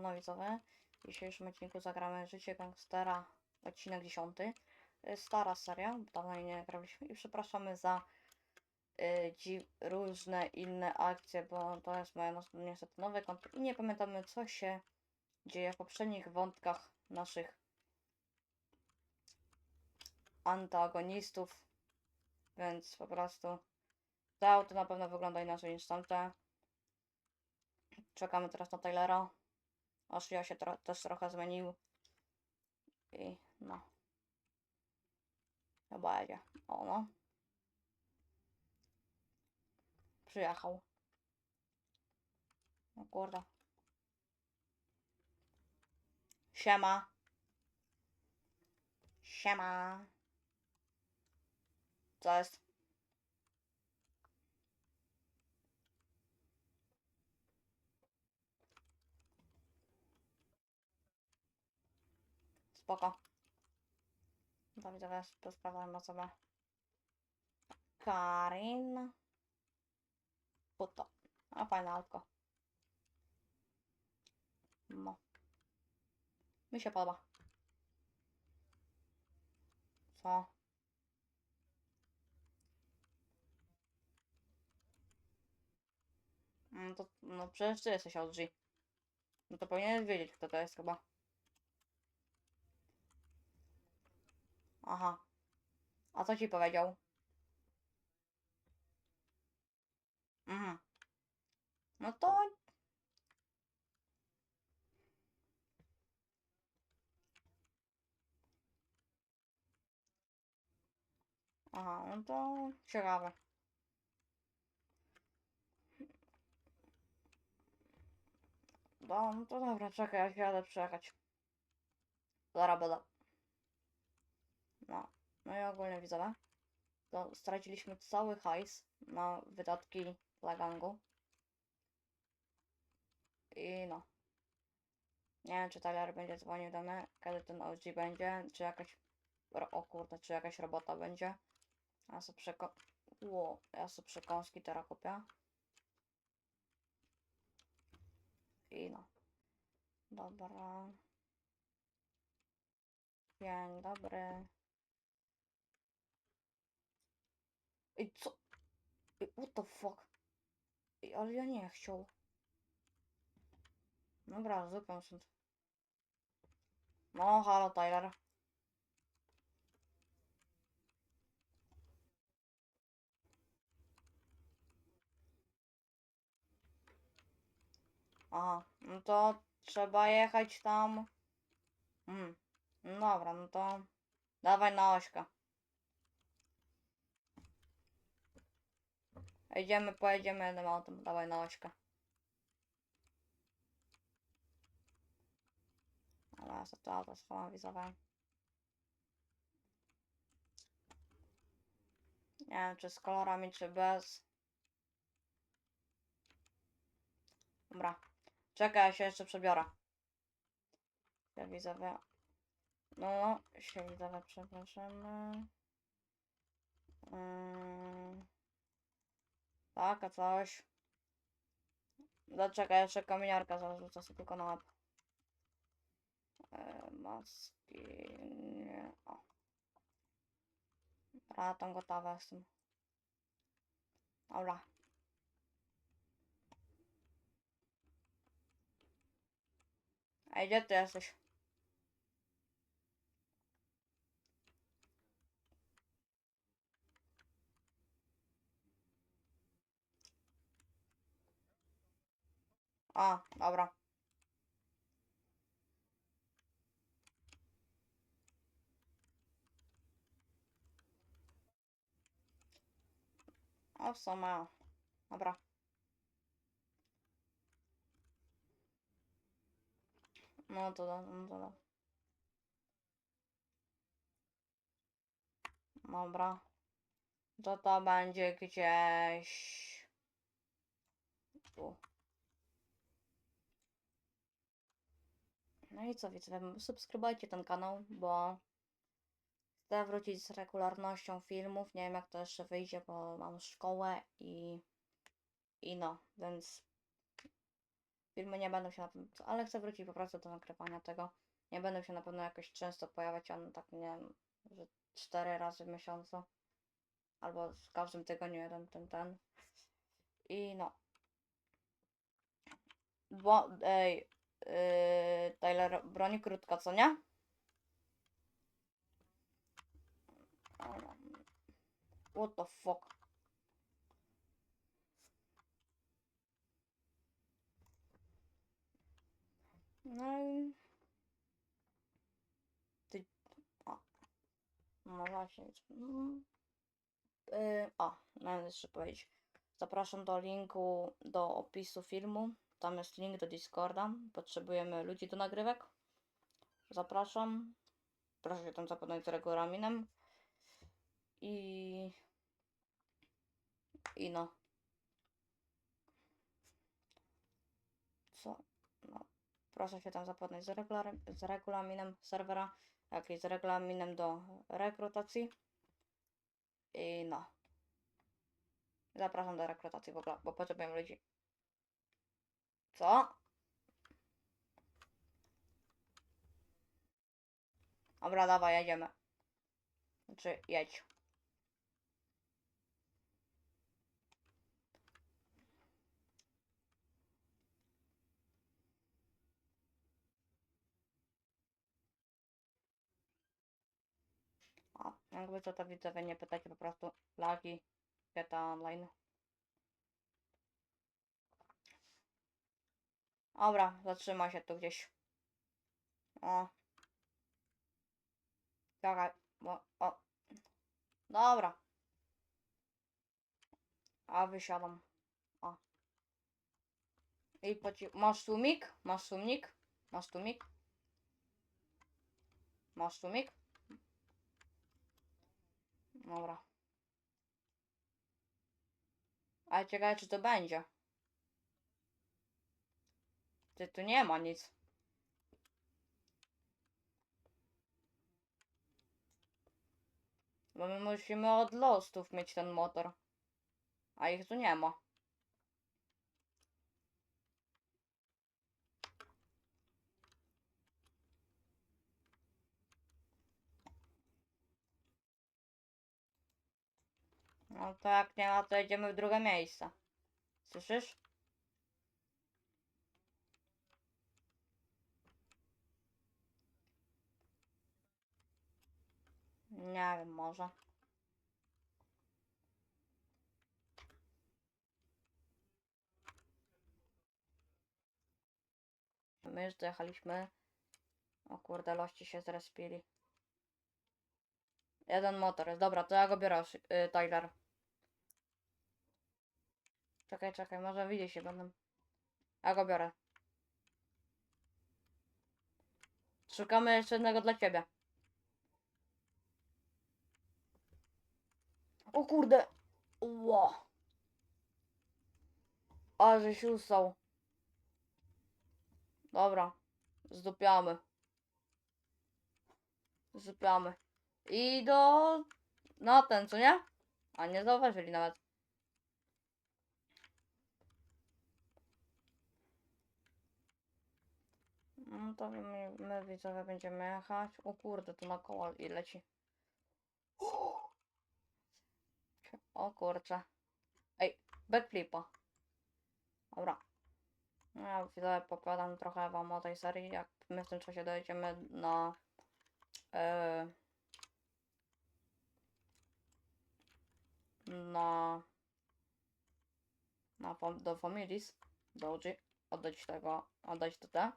No widzowie, w dzisiejszym odcinku zagramy Życie Gangstera, odcinek 10. Y, Stara seria, bo dawno jej nie graliśmy i przepraszamy za y, różne inne akcje, bo to jest moje niestety nowe konto i nie pamiętamy co się dzieje w poprzednich wątkach naszych antagonistów, więc po prostu te auto na pewno wygląda inaczej niż tamte. Czekamy teraz na Taylora. Aż ja się też trochę zmienił. I no. Chyba jedzie. O no. Przyjechał. O kurde. Siema. Siema. Co jest? Spoko. To widzowie, to sprawdzamy osobę. Karin. Puto. A fajne autko. No. Mi się podoba. Co? No to, no przecież ty jesteś OG. No to powinieneś wiedzieć, kto to jest chyba. Aha. A co ci powiedział? Mhm. No to... Aha, no to ciekawe. No, no to dobra, czekaj, ja jadę przejechać. No, no i ogólnie widzowie, to straciliśmy cały hajs na wydatki dla gangu. I no. Nie wiem, czy Tyler będzie dzwonił do mnie, kiedy ten OG będzie, czy jakaś... O kurde, czy jakaś robota będzie. Ja sobie przeko... Ło, ja sobie przekąski teraz kupię. I no. Dobra. Dzień dobry. I co? I what the fuck? I, ale ja nie chciał. Dobra, zupełnie stąd. No, halo Tyler. Aha, no to trzeba jechać tam. Mm. Dobra, no to dawaj na ośkę. Jedziemy, pojedziemy jednym autem, dawaj na ośkę. Ale ja to auto schowam widzowe. Nie wiem, czy z kolorami, czy bez. Dobra. Czekaj, ja się jeszcze przebiorę. Ja widzowie. No, się widzowie, przepraszamy. Yy... Tak, a coś. Zaczekaj, jeszcze kominiarka zarzucę sobie tylko na łeb. Yy, maski. Nie. O. Dobra, tam gotowa jestem. Dobra. A gdzie ty jesteś? A, dobra. O, w sumie. Dobra. No to da, no to da. Dobra. To to będzie gdzieś... Tu. No i co widzowie, subskrybujcie ten kanał, bo chcę wrócić z regularnością filmów. Nie wiem jak to jeszcze wyjdzie, bo mam szkołę i... I no, więc filmy nie będą się na pewno, ale chcę wrócić po prostu do nagrywania tego. Nie będą się na pewno jakoś często pojawiać, on tak nie wiem, że cztery razy w miesiącu. Albo w każdym tygodniu jeden, ten, ten. I no. Bo, ej, yy, Tyler, broni krótka, co nie? What the fuck? No. Ty... O. No właśnie. Yy, o, miałem jeszcze powiedzieć. Zapraszam do linku do opisu filmu. Tam jest link do Discorda. Potrzebujemy ludzi do nagrywek. Zapraszam. Proszę się tam zapoznać z regulaminem. I... I no. Co? No. Proszę się tam zapoznać z, z regulaminem serwera, jak i z regulaminem do rekrutacji. I no. Zapraszam do rekrutacji w ogóle, bo potrzebujemy ludzi. Co? Dobra, dawaj, jedziemy. Znaczy, jedź. O, jakby co to widzowie nie pytacie po prostu lagi GTA Online. Dobra, zatrzymaj się tu gdzieś. O. Czekaj, bo... O. Dobra. A wysiadam. O. I poci... Masz tłumik? Masz tłumik? Masz tłumik? Masz tłumik? Dobra. Ale ciekawe, czy to będzie. Ty tu nie ma nic. Bo my musimy od lostów mieć ten motor. A ich tu nie ma. No to jak nie ma, to jedziemy w drugie miejsce. Słyszysz? Nie wiem, może. My już dojechaliśmy. O kurde, lości się zrespili. Jeden motor jest. Dobra, to ja go biorę, Szy- y, Tyler. Czekaj, czekaj, może widzi się będę. Ja go biorę. Szukamy jeszcze jednego dla ciebie. O kurde! Ło! Ale że się usał. Dobra. Zdupiamy. Zdupiamy. I do... Na ten, co nie? A nie zauważyli nawet. No to my, my widzowie będziemy jechać. O kurde, tu na koło i leci. O kurczę. Ej, backflipa. Dobra. No ja widzowie popadam trochę wam o tej serii, jak my w tym czasie dojedziemy na... Yy, na... na do Familis, do OG, oddać tego, oddać to te.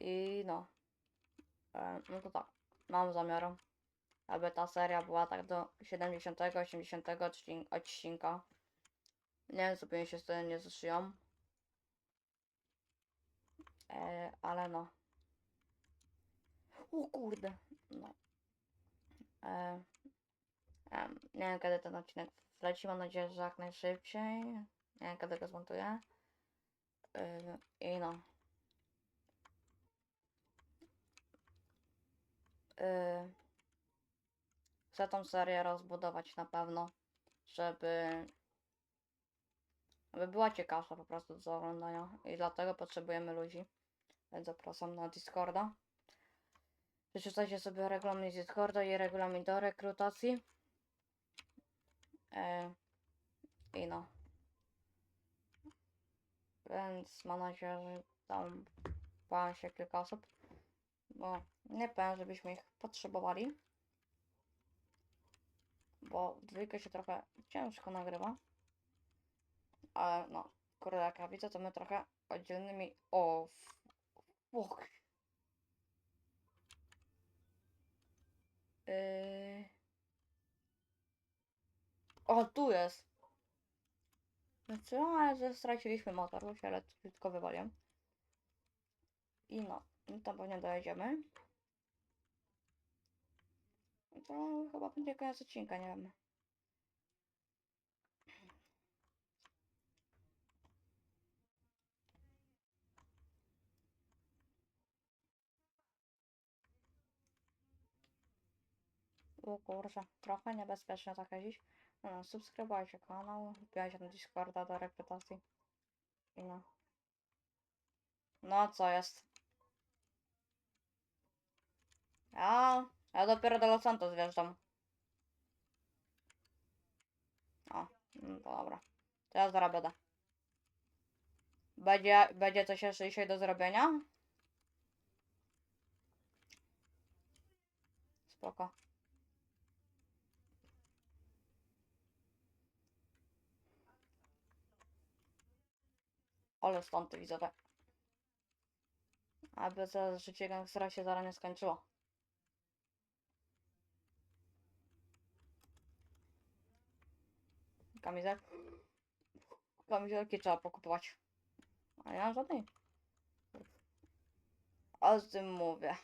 I no. E, no to tak, mam zamiar, aby ta seria była tak do 70, 80 odcin- odcinka. Nie wiem, co pewnie się z tym nie zeszyją. E, ale no. O kurde. No. E, em, nie wiem, kiedy ten odcinek wleci. Mam nadzieję, że jak najszybciej. Nie wiem, kiedy go zmontuję. E, I no. E, chcę tą serię rozbudować na pewno, żeby aby była ciekawsza po prostu do oglądania i dlatego potrzebujemy ludzi. Więc zapraszam na Discorda. Przeczytajcie sobie regulamin Discorda i regulamin do rekrutacji. E, I no. Więc mam nadzieję, że tam wam się kilka osób. Bo nie powiem, żebyśmy ich potrzebowali. Bo w dwójkę się trochę ciężko nagrywa. Ale no, kurde, jak ja widzę, to my trochę oddzielnymi. O, fuck. Yy... O, tu jest. Znaczy, no, ale straciliśmy motor, bo się tylko wywaliłem. I no, no tam pewnie dojedziemy. To chyba będzie koniec odcinka, nie wiem. O kurczę, trochę niebezpiecznie tak jeździć. No, subskrybujcie kanał, wbijajcie na Discorda do rekrutacji. I no. No, co jest? Ja, ja dopiero do Los Santos wjeżdżam. O, no dobra. Ja zaraz będę. Będzie, będzie coś jeszcze dzisiaj do zrobienia? Spoko. Ale stąd widzowie. Aby za życie gangstera się zaraz nie skończyło. Kamizel. Kamizelki trzeba pokupować. A ja żadnej. Z tym mówię.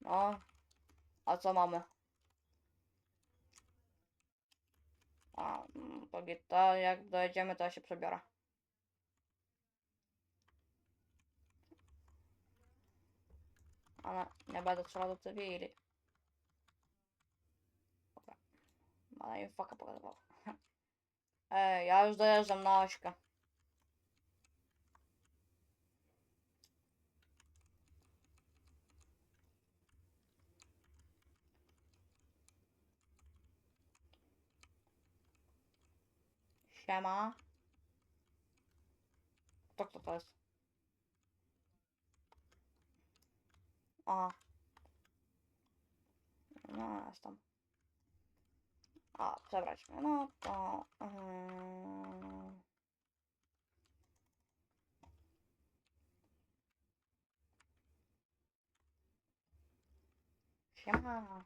No. A co mamy? A, mm, to jak dojedziemy, to ja się przebiorę. Ale nie będę strzelał do cywili. Dobra. Ale im faka pokazywał. Ej, ja już dojeżdżam na ośkę. Siema. To kto to jest? A. No, jest przebrać mnie. No to... Yy... Siema.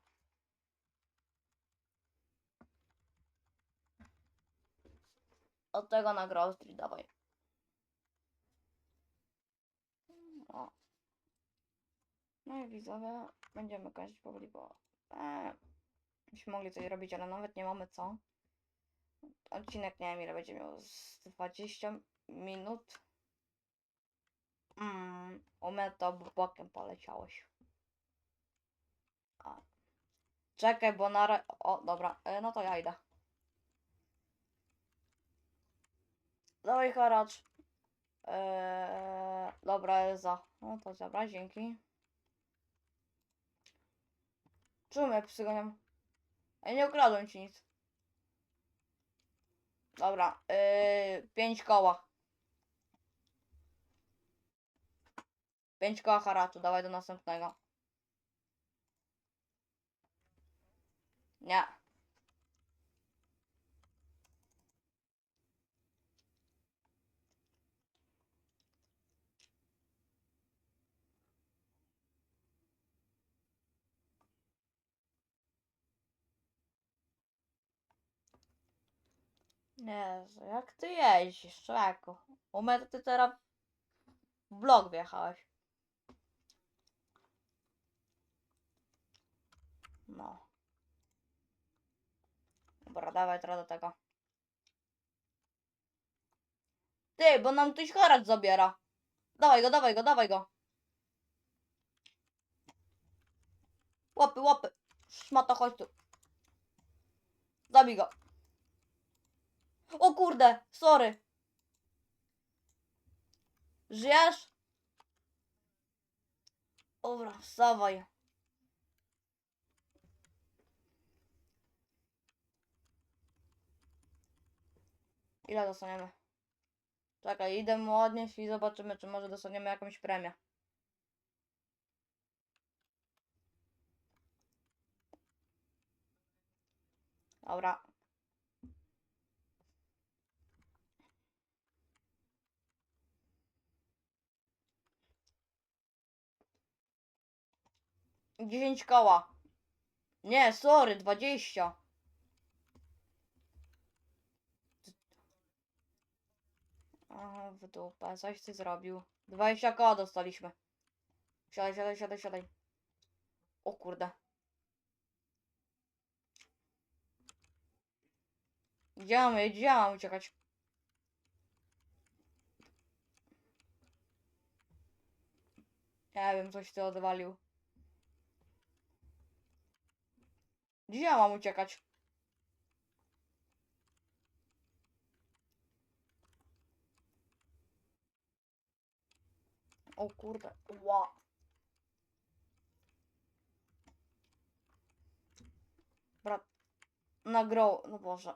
Od tego na Grove Street, dawaj. O. No i widzowie, będziemy kończyć powoli, bo e, byśmy mogli coś robić, ale nawet nie mamy co. Odcinek nie wiem ile będzie miał, z 20 minut. Mm, u mnie to bokiem poleciałeś. A. Czekaj, bo na... O, dobra, e, no to ja idę. Dawaj haracz. Eee, dobra, jest za. No to dobra, dzięki. Czemu ja psy gonią? Ja nie ukradłem ci nic. Dobra, yy, pięć koła. Pięć koła haraczu, dawaj do następnego. Nie. Jezu, jak ty jeździsz, człowieku? U mnie to ty teraz w blok wjechałeś. No. Dobra, dawaj teraz do tego. Ty, bo nam ktoś haracz zabiera. Dawaj go, dawaj go, dawaj go. Łapy, łapy. Szmata, chodź tu. Zabij go. O kurde, sorry. Żyjesz? Dobra, wstawaj. Ile dostaniemy? Czekaj, idę mu i zobaczymy, czy może dostaniemy jakąś premię. Dobra. Dziesięć koła. Nie, sorry, dwadzieścia. Aha, w dupę, coś ty zrobił. 20 koła dostaliśmy. Siadaj, siadaj, siadaj, siadaj. O kurde. Gdzie mamy, gdzie mam uciekać? Nie wiem, coś ty odwalił. Gdzie ja mam uciekać? O kurde, ła. Brat, nagrał, no Boże.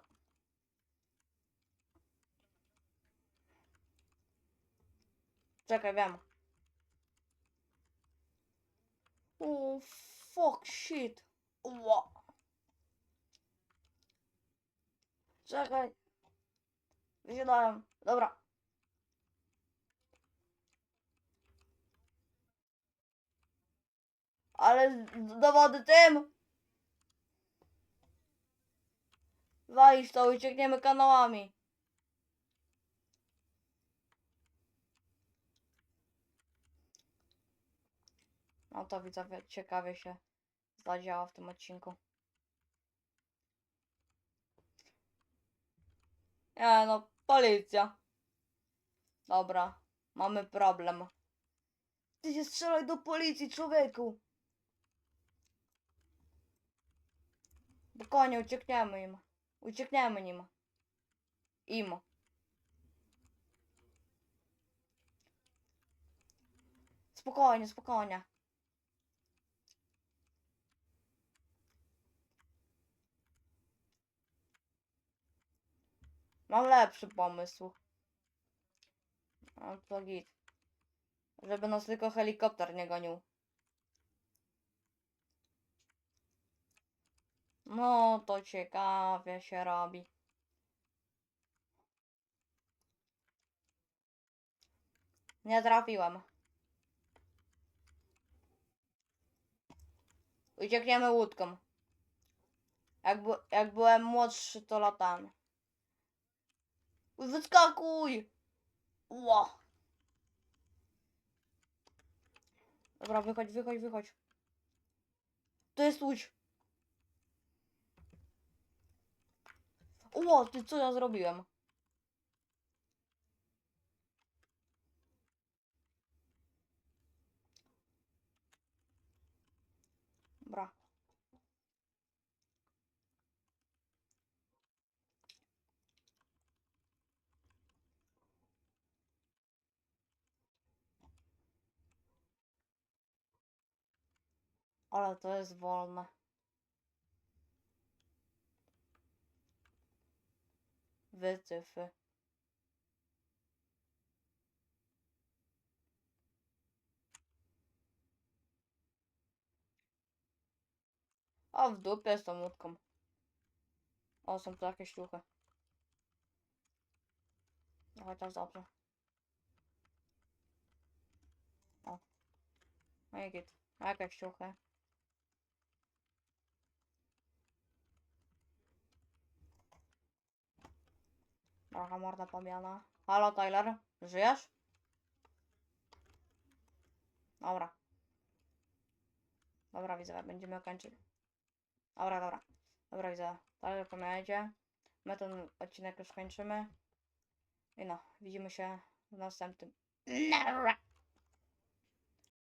Czekaj, wiem. O, fuck, shit. Ła. Czekaj. Wysiadałem. Dobra. Ale do wody tym! Walisz to, uciekniemy kanałami. No to widzowie, ciekawie się zadziała w tym odcinku. Nie no, policja. Dobra, mamy problem. Ty się strzelaj do policji, człowieku. Spokojnie, uciekniemy im. Uciekniemy nim. Im. Spokojnie, spokojnie. Mam lepszy pomysł. No to git. Żeby nas tylko helikopter nie gonił. No to ciekawie się robi. Nie trafiłem. Uciekniemy łódką. Jak, bu- jak byłem młodszy, to latałem. Wyskakuj! Ło! Dobra, wychodź, wychodź, wychodź. To jest łódź. Ło, ty co ja zrobiłem? Ale to jest wolne. Wycyfy. A w dupie z tą łódką. O, są tu jakieś ciuchy. No chociaż dobrze. O. No i git. Jakieś ciuchy. Trochę morda pomiana. Halo Tyler, żyjesz? Dobra. Dobra, widzę, będziemy kończyć. Dobra, dobra. Dobra, widzę. Tyler pomianecie. My ten odcinek już kończymy. I no, widzimy się w następnym. Nara.